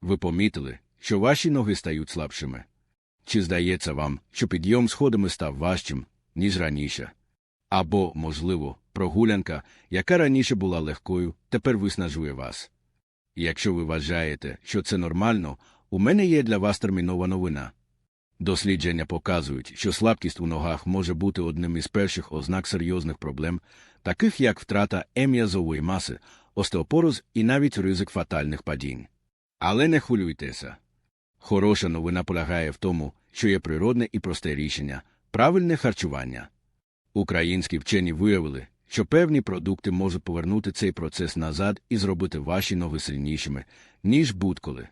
Ви помітили, що ваші ноги стають слабшими? Чи здається вам, що підйом сходами став важчим, ніж раніше? Або, можливо, прогулянка, яка раніше була легкою, тепер виснажує вас. Якщо ви вважаєте, що це нормально, у мене є для вас термінова новина. Дослідження показують, що слабкість у ногах може бути одним із перших ознак серйозних проблем, таких як втрата ем'язової маси, остеопороз і навіть ризик фатальних падінь. Але не хвилюйтеся. Хороша новина полягає в тому, що є природне і просте рішення правильне харчування. Українські вчені виявили, що певні продукти можуть повернути цей процес назад і зробити ваші ноги сильнішими, ніж будь-коли.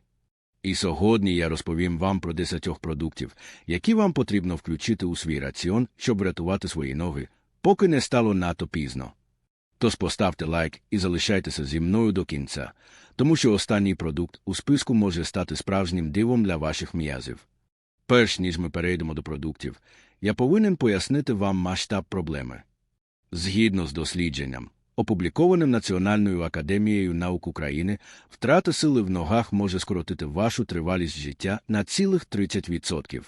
І сьогодні я розповім вам про 10 продуктів, які вам потрібно включити у свій раціон, щоб врятувати свої ноги, поки не стало надто пізно. Тож поставте лайк і залишайтеся зі мною до кінця, тому що останній продукт у списку може стати справжнім дивом для ваших м'язів. Перш ніж ми перейдемо до продуктів, я повинен пояснити вам масштаб проблеми. Згідно з дослідженням, опублікованим Національною академією наук України, втрата сили в ногах може скоротити вашу тривалість життя на цілих 30%.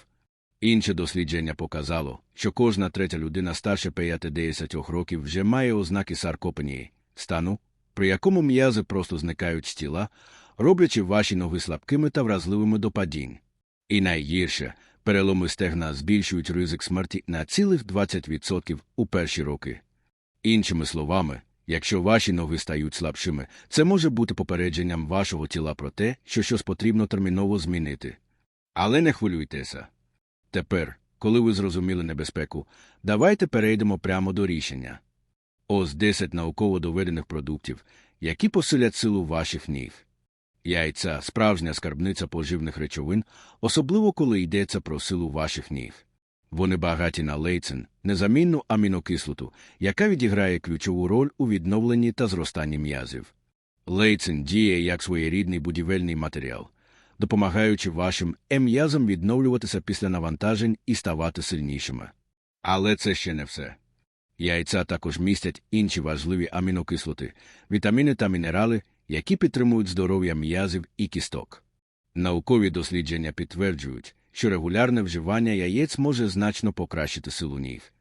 Інше дослідження показало, що кожна третя людина старше 50 років вже має ознаки саркопенії, стану, при якому м'язи просто зникають з тіла, роблячи ваші ноги слабкими та вразливими до падінь. І найгірше, переломи стегна збільшують ризик смерті на цілих 20% у перші роки. Іншими словами, якщо ваші ноги стають слабшими, це може бути попередженням вашого тіла про те, що щось потрібно терміново змінити. Але не хвилюйтеся. Тепер, коли ви зрозуміли небезпеку, давайте перейдемо прямо до рішення. Ось 10 науково доведених продуктів, які посилять силу ваших ніг. Яйця справжня скарбниця поживних речовин, особливо коли йдеться про силу ваших ніг. Вони багаті на лейцин, незамінну амінокислоту, яка відіграє ключову роль у відновленні та зростанні м'язів. Лейцин діє як своєрідний будівельний матеріал, допомагаючи вашим ем'язам відновлюватися після навантажень і ставати сильнішими. Але це ще не все. Яйця також містять інші важливі амінокислоти, вітаміни та мінерали, які підтримують здоров'я м'язів і кісток. Наукові дослідження підтверджують, що регулярне вживання яєць може значно покращити силу ніг.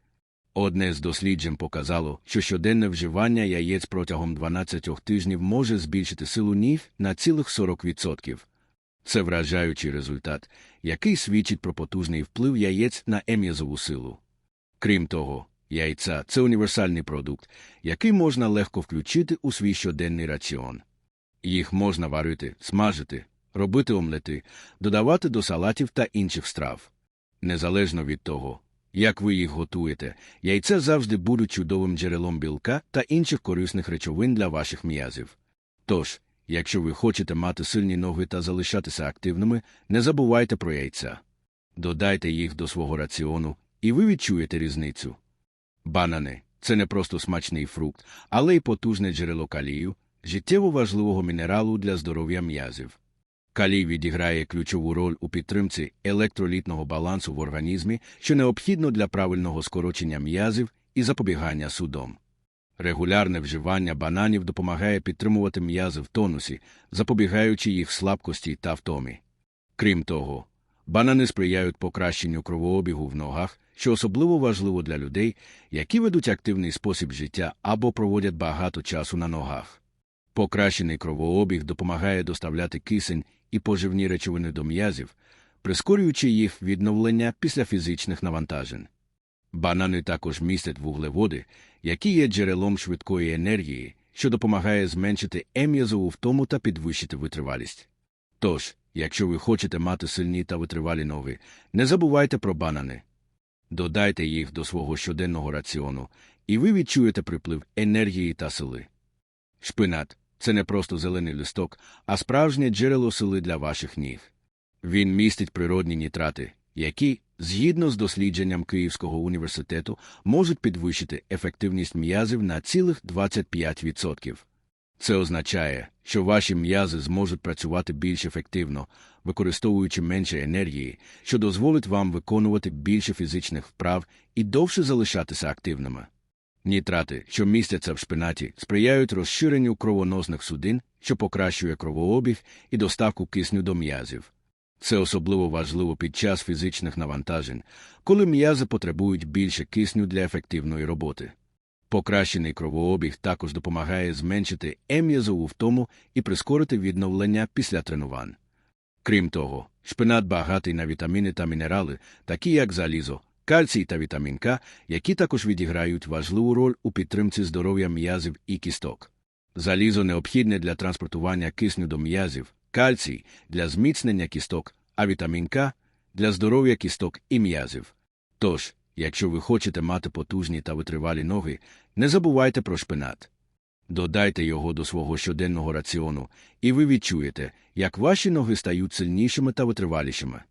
Одне з досліджень показало, що щоденне вживання яєць протягом 12 тижнів може збільшити силу ніг на цілих 40%. Це вражаючий результат, який свідчить про потужний вплив яєць на ем'язову силу. Крім того, яйця це універсальний продукт, який можна легко включити у свій щоденний раціон. Їх можна варити, смажити, робити омлети, додавати до салатів та інших страв. Незалежно від того, як ви їх готуєте, яйця завжди будуть чудовим джерелом білка та інших корисних речовин для ваших м'язів. Тож, якщо ви хочете мати сильні ноги та залишатися активними, не забувайте про яйця. Додайте їх до свого раціону, і ви відчуєте різницю. Банани це не просто смачний фрукт, але й потужне джерело калію, життєво важливого мінералу для здоров'я м'язів. Калій відіграє ключову роль у підтримці електролітного балансу в організмі, що необхідно для правильного скорочення м'язів і запобігання судом. Регулярне вживання бананів допомагає підтримувати м'язи в тонусі, запобігаючи їх слабкості та втомі. Крім того, банани сприяють покращенню кровообігу в ногах, що особливо важливо для людей, які ведуть активний спосіб життя або проводять багато часу на ногах. Покращений кровообіг допомагає доставляти кисень і поживні речовини до м'язів, прискорюючи їх відновлення після фізичних навантажень. Банани також містять вуглеводи, які є джерелом швидкої енергії, що допомагає зменшити ем'язову втому та підвищити витривалість. Тож, якщо ви хочете мати сильні та витривалі ноги, не забувайте про банани. Додайте їх до свого щоденного раціону, і ви відчуєте приплив енергії та сили. Шпинат це не просто зелений листок, а справжнє джерело сили для ваших ніг. Він містить природні нітрати, які, згідно з дослідженням Київського університету, можуть підвищити ефективність м'язів на цілих 25%. Це означає, що ваші м'язи зможуть працювати більш ефективно, використовуючи менше енергії, що дозволить вам виконувати більше фізичних вправ і довше залишатися активними. Нітрати, що містяться в шпинаті, сприяють розширенню кровоносних судин, що покращує кровообіг і доставку кисню до м'язів. Це особливо важливо під час фізичних навантажень, коли м'язи потребують більше кисню для ефективної роботи. Покращений кровообіг також допомагає зменшити ем'язову втому і прискорити відновлення після тренувань. Крім того, шпинат багатий на вітаміни та мінерали, такі як залізо, кальцій та вітамін К, які також відіграють важливу роль у підтримці здоров'я м'язів і кісток. Залізо необхідне для транспортування кисню до м'язів, кальцій для зміцнення кісток, а вітамін К для здоров'я кісток і м'язів. Тож, якщо ви хочете мати потужні та витривалі ноги, не забувайте про шпинат. Додайте його до свого щоденного раціону, і ви відчуєте, як ваші ноги стають сильнішими та витривалішими.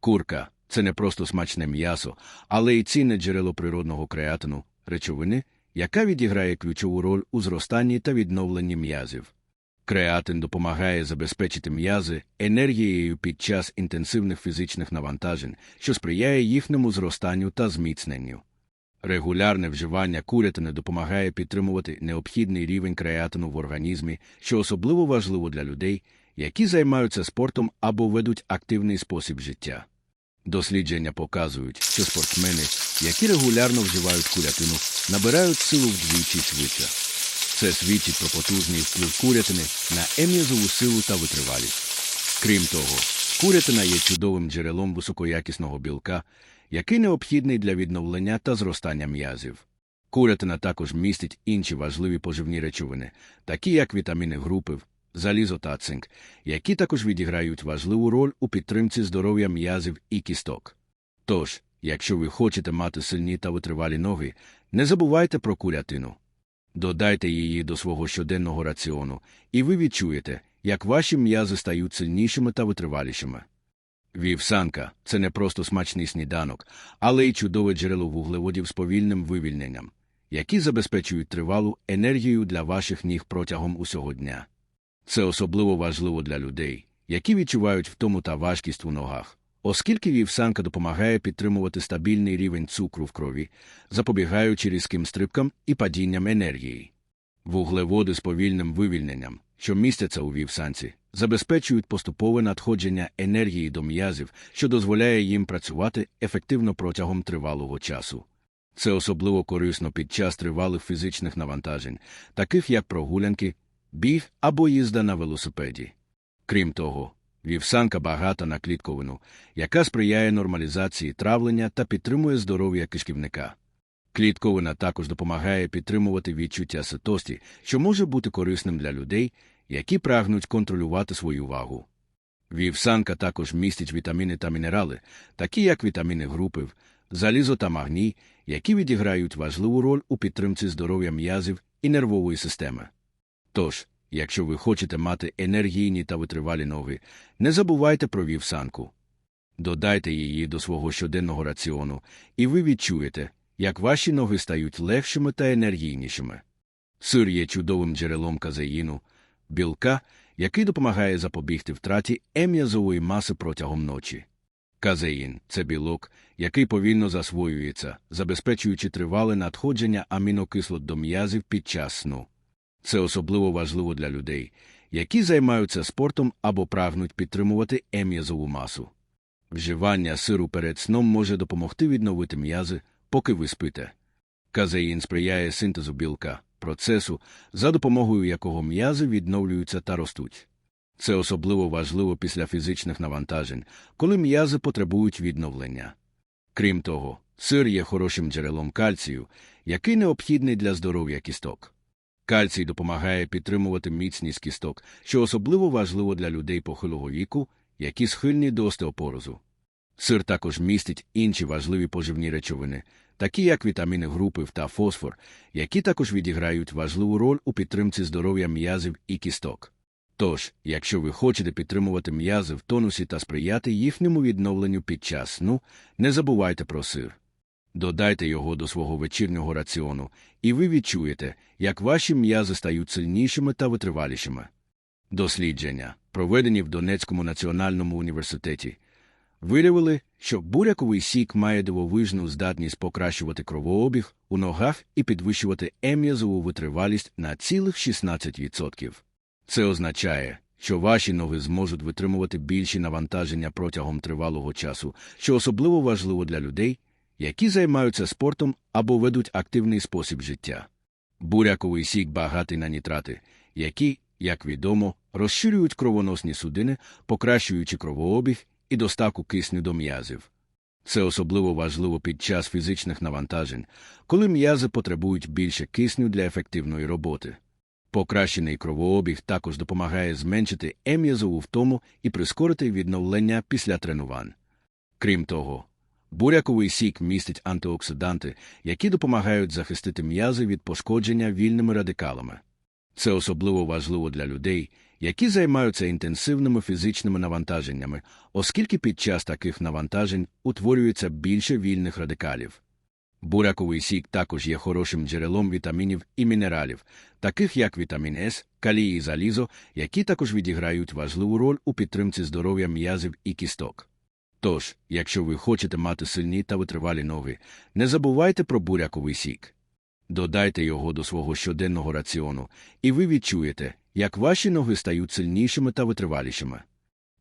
Курка це не просто смачне м'ясо, але й цінне джерело природного креатину, речовини, яка відіграє ключову роль у зростанні та відновленні м'язів. Креатин допомагає забезпечити м'язи енергією під час інтенсивних фізичних навантажень, що сприяє їхньому зростанню та зміцненню. Регулярне вживання курятини допомагає підтримувати необхідний рівень креатину в організмі, що особливо важливо для людей, які займаються спортом або ведуть активний спосіб життя. Дослідження показують, що спортсмени, які регулярно вживають курятину, набирають силу вдвічі швидше. Це свідчить про потужний вплив курятини на ем'язову силу та витривалість. Крім того, курятина є чудовим джерелом високоякісного білка, який необхідний для відновлення та зростання м'язів. Курятина також містить інші важливі поживні речовини, такі як вітаміни групи, залізо та цинк, які також відіграють важливу роль у підтримці здоров'я м'язів і кісток. Тож, якщо ви хочете мати сильні та витривалі ноги, не забувайте про курятину. Додайте її до свого щоденного раціону, і ви відчуєте, як ваші м'язи стають сильнішими та витривалішими. Вівсанка це не просто смачний сніданок, але й чудове джерело вуглеводів з повільним вивільненням, які забезпечують тривалу енергію для ваших ніг протягом усього дня. Це особливо важливо для людей, які відчувають втому та важкість у ногах, оскільки вівсанка допомагає підтримувати стабільний рівень цукру в крові, запобігаючи різким стрибкам і падінням енергії. Вуглеводи з повільним вивільненням, що містяться у вівсанці, забезпечують поступове надходження енергії до м'язів, що дозволяє їм працювати ефективно протягом тривалого часу. Це особливо корисно під час тривалих фізичних навантажень, таких як прогулянки, біг або їзда на велосипеді. Крім того, вівсанка багата на клітковину, яка сприяє нормалізації травлення та підтримує здоров'я кишківника. Клітковина також допомагає підтримувати відчуття ситості, що може бути корисним для людей, які прагнуть контролювати свою вагу. Вівсанка також містить вітаміни та мінерали, такі як вітаміни групи, залізо та магній, які відіграють важливу роль у підтримці здоров'я м'язів і нервової системи. Тож, якщо ви хочете мати енергійні та витривалі ноги, не забувайте про вівсанку. Додайте її до свого щоденного раціону, і ви відчуєте, як ваші ноги стають легшими та енергійнішими. Сир є чудовим джерелом казеїну, білка, який допомагає запобігти втраті ем'язової маси протягом ночі. Казеїн це білок, який повільно засвоюється, забезпечуючи тривале надходження амінокислот до м'язів під час сну. Це особливо важливо для людей, які займаються спортом або прагнуть підтримувати ем'язову масу. Вживання сиру перед сном може допомогти відновити м'язи, поки ви спите. Казеїн сприяє синтезу білка, процесу, за допомогою якого м'язи відновлюються та ростуть. Це особливо важливо після фізичних навантажень, коли м'язи потребують відновлення. Крім того, сир є хорошим джерелом кальцію, який необхідний для здоров'я кісток. Кальцій допомагає підтримувати міцність кісток, що особливо важливо для людей похилого віку, які схильні до остеопорозу. Сир також містить інші важливі поживні речовини, такі як вітаміни групи та фосфор, які також відіграють важливу роль у підтримці здоров'я м'язів і кісток. Тож, якщо ви хочете підтримувати м'язи в тонусі та сприяти їхньому відновленню під час сну, не забувайте про сир. Додайте його до свого вечірнього раціону, і ви відчуєте, як ваші м'язи стають сильнішими та витривалішими. Дослідження, проведені в Донецькому національному університеті, Виявили, що буряковий сік має дивовижну здатність покращувати кровообіг у ногах і підвищувати ем'язову витривалість на цілих 16%. Це означає, що ваші ноги зможуть витримувати більші навантаження протягом тривалого часу, що особливо важливо для людей, які займаються спортом або ведуть активний спосіб життя. Буряковий сік багатий на нітрати, які, як відомо, розширюють кровоносні судини, покращуючи кровообіг і доставку кисню до м'язів. Це особливо важливо під час фізичних навантажень, коли м'язи потребують більше кисню для ефективної роботи. Покращений кровообіг також допомагає зменшити ем'язову втому і прискорити відновлення після тренувань. Крім того, буряковий сік містить антиоксиданти, які допомагають захистити м'язи від пошкодження вільними радикалами. Це особливо важливо для людей, які займаються інтенсивними фізичними навантаженнями, оскільки під час таких навантажень утворюється більше вільних радикалів. Буряковий сік також є хорошим джерелом вітамінів і мінералів, таких як вітамін С, калій і залізо, які також відіграють важливу роль у підтримці здоров'я м'язів і кісток. Тож, якщо ви хочете мати сильні та витривалі ноги, не забувайте про буряковий сік. Додайте його до свого щоденного раціону, і ви відчуєте, як ваші ноги стають сильнішими та витривалішими.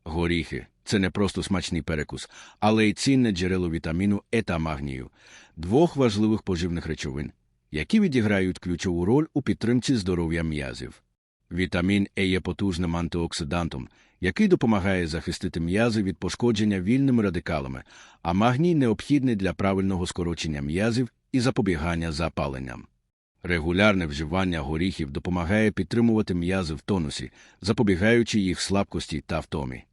Горіхи це не просто смачний перекус, але й цінне джерело вітаміну Е та магнію, двох важливих поживних речовин, які відіграють ключову роль у підтримці здоров'я м'язів. Вітамін Е є потужним антиоксидантом, який допомагає захистити м'язи від пошкодження вільними радикалами, а магній необхідний для правильного скорочення м'язів і запобігання запаленням. Регулярне вживання горіхів допомагає підтримувати м'язи в тонусі, запобігаючи їх слабкості та втомі.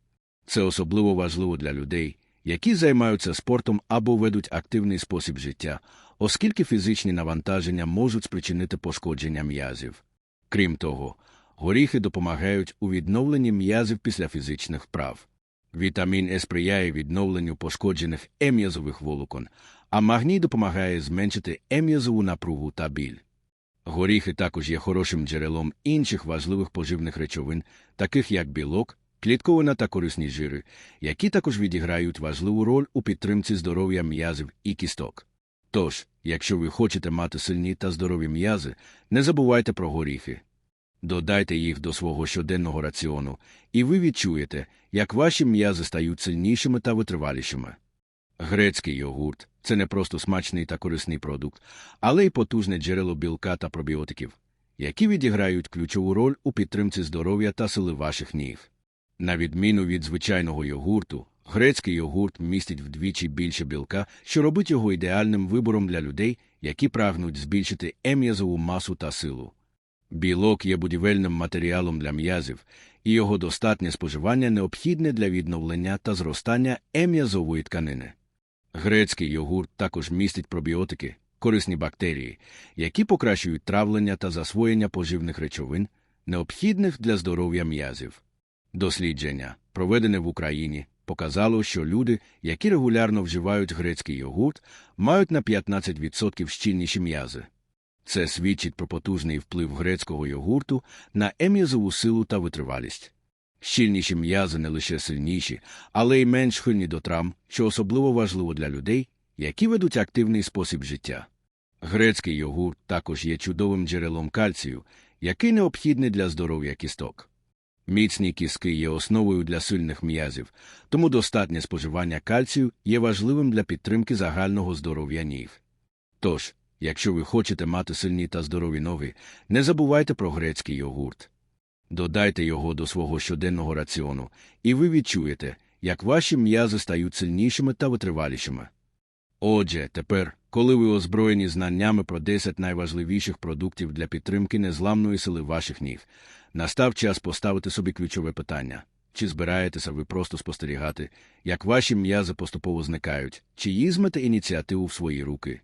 Це особливо важливо для людей, які займаються спортом або ведуть активний спосіб життя, оскільки фізичні навантаження можуть спричинити пошкодження м'язів. Крім того, горіхи допомагають у відновленні м'язів після фізичних вправ. Вітамін Е сприяє відновленню пошкоджених ем'язових волокон, а магній допомагає зменшити ем'язову напругу та біль. Горіхи також є хорошим джерелом інших важливих поживних речовин, таких як білок, клітковина та корисні жири, які також відіграють важливу роль у підтримці здоров'я м'язів і кісток. Тож, якщо ви хочете мати сильні та здорові м'язи, не забувайте про горіхи. Додайте їх до свого щоденного раціону, і ви відчуєте, як ваші м'язи стають сильнішими та витривалішими. Грецький йогурт це не просто смачний та корисний продукт, але й потужне джерело білка та пробіотиків, які відіграють ключову роль у підтримці здоров'я та сили ваших ніг. На відміну від звичайного йогурту, грецький йогурт містить вдвічі більше білка, що робить його ідеальним вибором для людей, які прагнуть збільшити ем'язову масу та силу. Білок є будівельним матеріалом для м'язів, і його достатнє споживання необхідне для відновлення та зростання ем'язової тканини. Грецький йогурт також містить пробіотики, корисні бактерії, які покращують травлення та засвоєння поживних речовин, необхідних для здоров'я м'язів. Дослідження, проведене в Україні, показало, що люди, які регулярно вживають грецький йогурт, мають на 15% щільніші м'язи. Це свідчить про потужний вплив грецького йогурту на ем'язову силу та витривалість. Щільніші м'язи не лише сильніші, але й менш схильні до травм, що особливо важливо для людей, які ведуть активний спосіб життя. Грецький йогурт також є чудовим джерелом кальцію, який необхідний для здоров'я кісток. Міцні кістки є основою для сильних м'язів, тому достатнє споживання кальцію є важливим для підтримки загального здоров'я ніг. Тож, якщо ви хочете мати сильні та здорові ноги, не забувайте про грецький йогурт. Додайте його до свого щоденного раціону, і ви відчуєте, як ваші м'язи стають сильнішими та витривалішими. Отже, тепер, коли ви озброєні знаннями про 10 найважливіших продуктів для підтримки незламної сили ваших ніг, настав час поставити собі ключове питання чи збираєтеся ви просто спостерігати, як ваші м'язи поступово зникають, чи візьмете ініціативу в свої руки.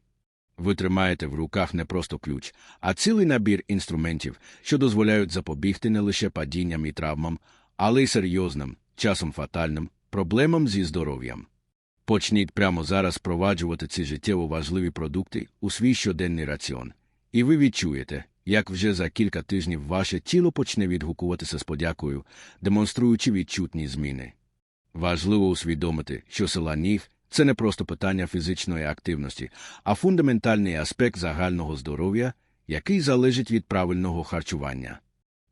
Ви тримаєте в руках не просто ключ, а цілий набір інструментів, що дозволяють запобігти не лише падінням і травмам, але й серйозним, часом фатальним проблемам зі здоров'ям. Почніть прямо зараз впроваджувати ці життєво важливі продукти у свій щоденний раціон, і ви відчуєте, як вже за кілька тижнів ваше тіло почне відгукуватися з подякою, демонструючи відчутні зміни. Важливо усвідомити, що сила ніг це не просто питання фізичної активності, а фундаментальний аспект загального здоров'я, який залежить від правильного харчування.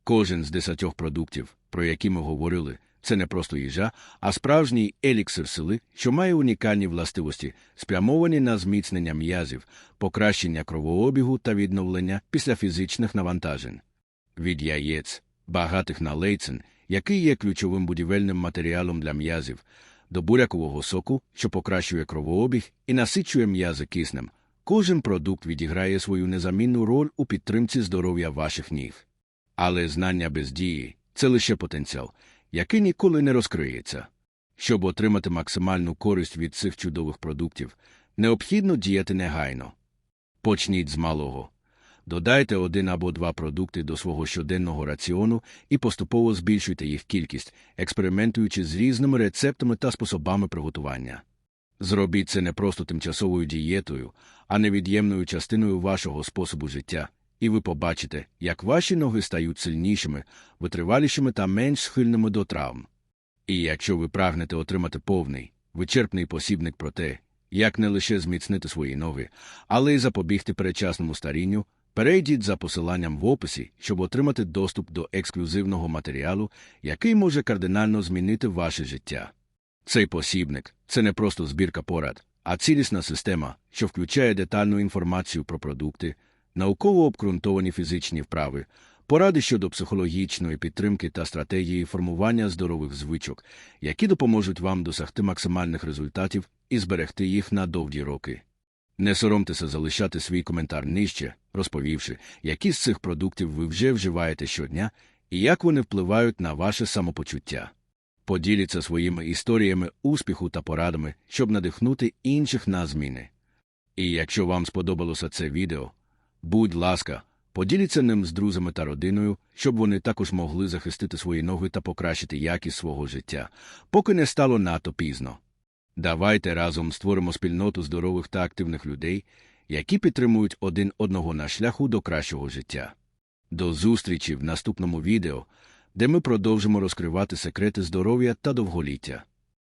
Кожен з десятьох продуктів, про які ми говорили, це не просто їжа, а справжній еліксир сили, що має унікальні властивості, спрямовані на зміцнення м'язів, покращення кровообігу та відновлення після фізичних навантажень. Від яєць, багатих на лейцин, який є ключовим будівельним матеріалом для м'язів, до бурякового соку, що покращує кровообіг і насичує м'язи киснем. Кожен продукт відіграє свою незамінну роль у підтримці здоров'я ваших ніг. Але знання без дії це лише потенціал, який ніколи не розкриється. Щоб отримати максимальну користь від цих чудових продуктів, необхідно діяти негайно. Почніть з малого. Додайте один або два продукти до свого щоденного раціону і поступово збільшуйте їх кількість, експериментуючи з різними рецептами та способами приготування. Зробіть це не просто тимчасовою дієтою, а невід'ємною частиною вашого способу життя, і ви побачите, як ваші ноги стають сильнішими, витривалішими та менш схильними до травм. І якщо ви прагнете отримати повний, вичерпний посібник про те, як не лише зміцнити свої ноги, але й запобігти передчасному старінню, перейдіть за посиланням в описі, щоб отримати доступ до ексклюзивного матеріалу, який може кардинально змінити ваше життя. Цей посібник це не просто збірка порад, а цілісна система, що включає детальну інформацію про продукти, науково обґрунтовані фізичні вправи, поради щодо психологічної підтримки та стратегії формування здорових звичок, які допоможуть вам досягти максимальних результатів і зберегти їх на довгі роки. Не соромтеся залишати свій коментар нижче, розповівши, які з цих продуктів ви вже вживаєте щодня і як вони впливають на ваше самопочуття. Поділіться своїми історіями успіху та порадами, щоб надихнути інших на зміни. І якщо вам сподобалося це відео, будь ласка, поділіться ним з друзями та родиною, щоб вони також могли захистити свої ноги та покращити якість свого життя, поки не стало надто пізно. Давайте разом створимо спільноту здорових та активних людей, які підтримують один одного на шляху до кращого життя. До зустрічі в наступному відео, де ми продовжимо розкривати секрети здоров'я та довголіття.